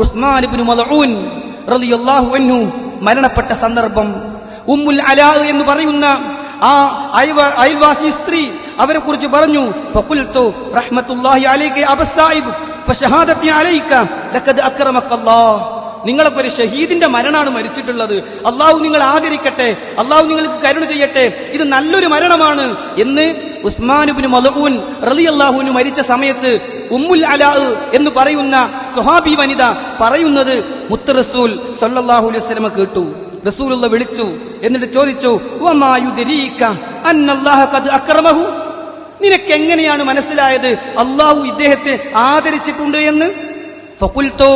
ഉസ്മാൻ റളിയല്ലാഹു അൻഹു മരണപ്പെട്ട സന്ദർഭം. ഉമ്മുൽ അലാ എന്ന് പറയുന്ന ആ അയൽവ- അയൽവാസി സ്ത്രീ അവരെ കുറിച്ച് പറഞ്ഞു ഫഖുൽതു റഹ്മത്തുള്ളാഹി അലൈക അബസായിബ് ഫഷഹാദത്തി അലൈക ലഖദ് അക്രമക്കല്ലാഹ് നിങ്ങളൊക്കെ ഒരു ഷഹീദിന്റെ മരണമാണ് മരിച്ചിട്ടുള്ളത്. അള്ളാഹു നിങ്ങൾ ആദരിക്കട്ടെ അള്ളാഹു നിങ്ങൾക്ക് കരുണ ചെയ്യട്ടെ ഇത് നല്ലൊരു മരണമാണ് എന്ന് ഉസ്മാനുബിന് റളിയല്ലാഹു അൻഹു മരിച്ച സമയത്ത് ഉമ്മുൽ അലാ എന്ന് പറയുന്ന സുഹാബി വനിത പറയുന്നത് മുത്ത് റസൂൽ സല്ലല്ലാഹു അലൈഹി വസല്ലം കേട്ടു. റസൂലുള്ള വിളിച്ചു. എന്നിട്ട് ചോദിച്ചു "വമാ യുദരീക അന്നല്ലാഹു ഖദ് അക്രമഹു? നിനക്ക് എങ്ങനെയാണ് മനസ്സിലായത്? അള്ളാഹു ഇദ്ദേഹത്തെ ആദരിച്ചിട്ടുണ്ട് എന്ന്? ഫഖുൽതു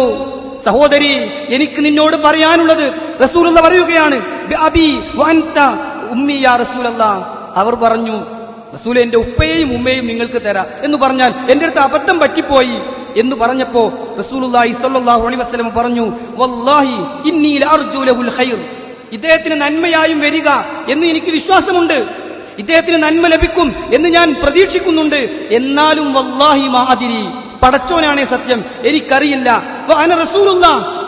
സഹോദരി എനിക്ക് നിന്നോട് പറയാനുള്ളത് റസൂലുള്ള പറയുകയാണ് "ബി അബി വഅൻത ഉമ്മി യാ റസൂലല്ലാ. അവർ പറഞ്ഞു റസൂൽ എന്റെ ഉപ്പയെയും ഉമ്മയെയും നിങ്ങൾക്ക് തരാം എന്ന് പറഞ്ഞാൽ എന്റെ അടുത്ത് അബദ്ധം പറ്റിപ്പോയി എന്ന് പറഞ്ഞപ്പോ റസൂലുള്ളാഹി സ്വല്ലല്ലാഹു അലൈഹി വസല്ലം പറഞ്ഞു വല്ലാഹി ഇന്നി ലഹുൽ ഖൈർ. ഇദ്ദേഹത്തിന് നന്മയായും വരിക എന്ന് എനിക്ക് വിശ്വാസമുണ്ട്. ഇദ്ദേഹത്തിന് നന്മ ലഭിക്കും എന്ന് ഞാൻ പ്രതീക്ഷിക്കുന്നുണ്ട്. എന്നാലും വല്ലാഹി മാതിരി പടച്ചോനാണേ സത്യം എനിക്കറിയില്ല.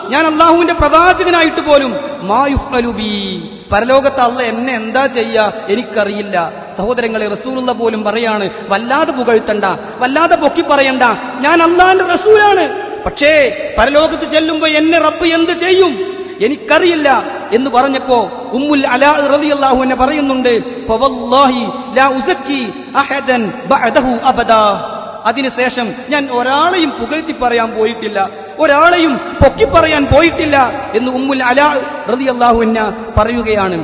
ഞാൻ അള്ളാഹുവിന്റെ പ്രവാചകനായിട്ട് പോലും മായുഫ്അലു ബി. പരലോകത്ത് അല്ല എന്നെ എന്താ ചെയ്യാ എനിക്കറിയില്ല. സഹോദരങ്ങളെ റസൂലുള്ള പോലും പറയാണ് വല്ലാതെ പുകഴ്ത്തണ്ട വല്ലാതെ പൊക്കി പറയണ്ട. ഞാൻ അള്ളാഹിന്റെ റസൂലാണ്. പക്ഷേ പരലോകത്ത് ചെല്ലുമ്പോ എന്നെ റബ്ബ് എന്ത് ചെയ്യും? എനിക്കറിയില്ല. എന്ന് പറഞ്ഞപ്പോ ഉമ്മുൽ അലാ റളിയല്ലാഹു എന്നെ പറയുന്നുണ്ട് ഫവല്ലാഹി ലാ ഉസക്കി അഹദൻ ബഅദഹു അബദാ. അതിനുശേഷം ഞാൻ ഒരാളെയും പുകഴ്ത്തി പറയാൻ പോയിട്ടില്ല ഒരാളെയും പൊക്കി പറയാൻ പോയിട്ടില്ല എന്ന് ഉമ്മുൽ അലാ റളിയല്ലാഹു എന്നെ പറയുകയാണ്.